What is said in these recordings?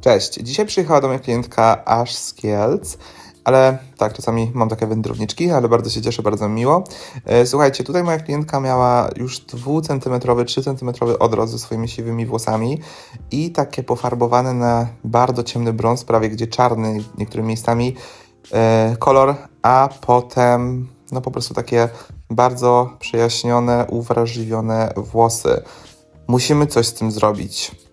Cześć, dzisiaj przyjechała do mnie klientka aż z Kielc, ale tak, czasami mam takie wędrowniczki, ale bardzo się cieszę, bardzo mi miło. E, Słuchajcie, tutaj moja klientka miała już 2 cm, 3 cm odrost ze swoimi siwymi włosami i takie pofarbowane na bardzo ciemny brąz, prawie gdzie czarny niektórymi miejscami e, kolor, a potem no po prostu takie bardzo przejaśnione, uwrażliwione włosy. Musimy coś z tym zrobić.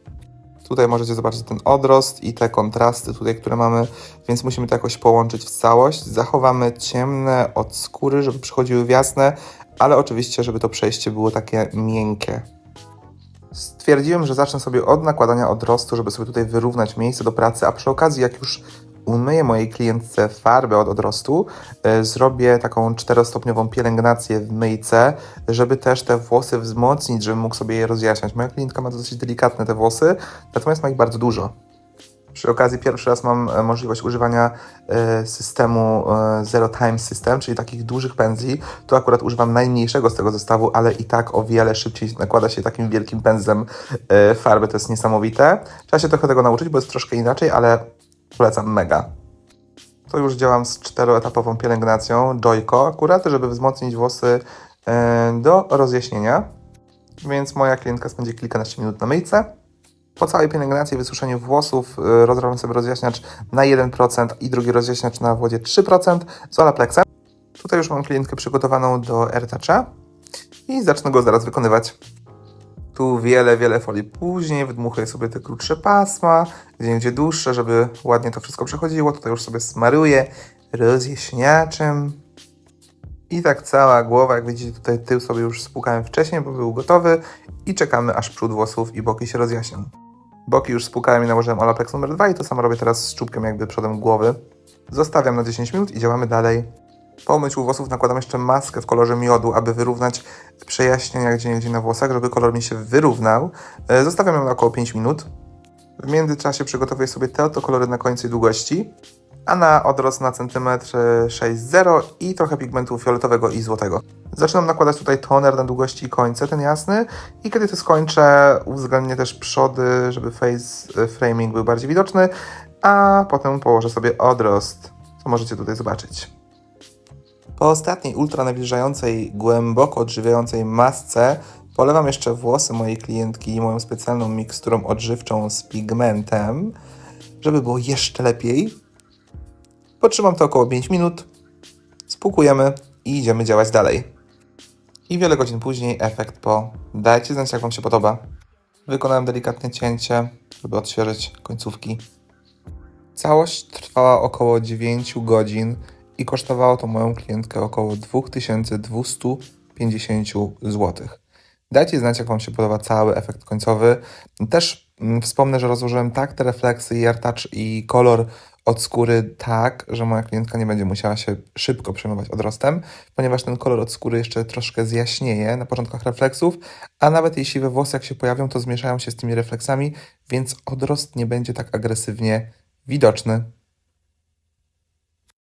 Tutaj możecie zobaczyć ten odrost i te kontrasty tutaj, które mamy, więc musimy to jakoś połączyć w całość. Zachowamy ciemne od skóry, żeby przychodziły w jasne, ale oczywiście, żeby to przejście było takie miękkie. Stwierdziłem, że zacznę sobie od nakładania odrostu, żeby sobie tutaj wyrównać miejsce do pracy, a przy okazji, jak już umyję mojej klientce farbę od odrostu, e, zrobię taką czterostopniową pielęgnację w myjce, żeby też te włosy wzmocnić, żebym mógł sobie je rozjaśniać. Moja klientka ma dosyć delikatne te włosy, natomiast ma ich bardzo dużo. Przy okazji pierwszy raz mam e, możliwość używania e, systemu Zero Time System, czyli takich dużych pędzli. Tu akurat używam najmniejszego z tego zestawu, ale i tak o wiele szybciej nakłada się takim wielkim pędzlem farby. To jest niesamowite. Trzeba się trochę tego nauczyć, bo jest troszkę inaczej, ale polecam mega. To już działam z czteroetapową pielęgnacją Joyko, akurat, żeby wzmocnić włosy e, do rozjaśnienia. Więc moja klientka spędzi kilkanaście minut na myjce. Po całej pielęgnacji i wysuszeniu włosów y, rozrobię sobie rozjaśniacz na 1% i drugi rozjaśniacz na wodzie 3% z Olaplexem. Tutaj już mam klientkę przygotowaną do AirToucha i zacznę go zaraz wykonywać. Tu wiele, wiele folii później, wydmuchuję sobie te krótsze pasma, gdzie indziej dłuższe, żeby ładnie to wszystko przechodziło. Tutaj już sobie smaruję rozjaśniaczem. I tak cała głowa, jak widzicie tutaj tył sobie już spłukałem wcześniej, bo był gotowy i czekamy aż przód włosów i boki się rozjaśnią. Boki już spłukałem i nałożyłem Olaplex numer 2 i to samo robię teraz z czubkiem jakby przodem głowy. Zostawiam na 10 minut i działamy dalej. Po myciu włosów nakładam jeszcze maskę w kolorze miodu, aby wyrównać przejaśnienia gdzie na włosach, żeby kolor mi się wyrównał. E, Zostawiam ją na około 5 minut. W międzyczasie przygotowuję sobie te oto kolory na końcu i długości, a na odrost na centymetr e, 6,0 i trochę pigmentu fioletowego i złotego. Zaczynam nakładać tutaj toner na długości i końce, ten jasny, i kiedy to skończę, uwzględnię też przody, żeby face e, framing był bardziej widoczny, a potem położę sobie odrost, co możecie tutaj zobaczyć. Po ostatniej ultra nawilżającej, głęboko odżywiającej masce polewam jeszcze włosy mojej klientki moją specjalną miksturą odżywczą z pigmentem, żeby było jeszcze lepiej. Potrzymam to około 5 minut, spłukujemy i idziemy działać dalej. I wiele godzin później efekt po. Dajcie znać, jak Wam się podoba. Wykonałem delikatne cięcie, żeby odświeżyć końcówki. Całość trwała około 9 godzin i kosztowało to moją klientkę około 2250 zł. Dajcie znać, jak Wam się podoba cały efekt końcowy. Też mm, wspomnę, że rozłożyłem tak te refleksy i AirTouch i kolor od skóry tak, że moja klientka nie będzie musiała się szybko przejmować odrostem, ponieważ ten kolor od skóry jeszcze troszkę zjaśnieje na początkach refleksów, a nawet jej siwe włosy jak się pojawią, to zmieszają się z tymi refleksami, więc odrost nie będzie tak agresywnie widoczny.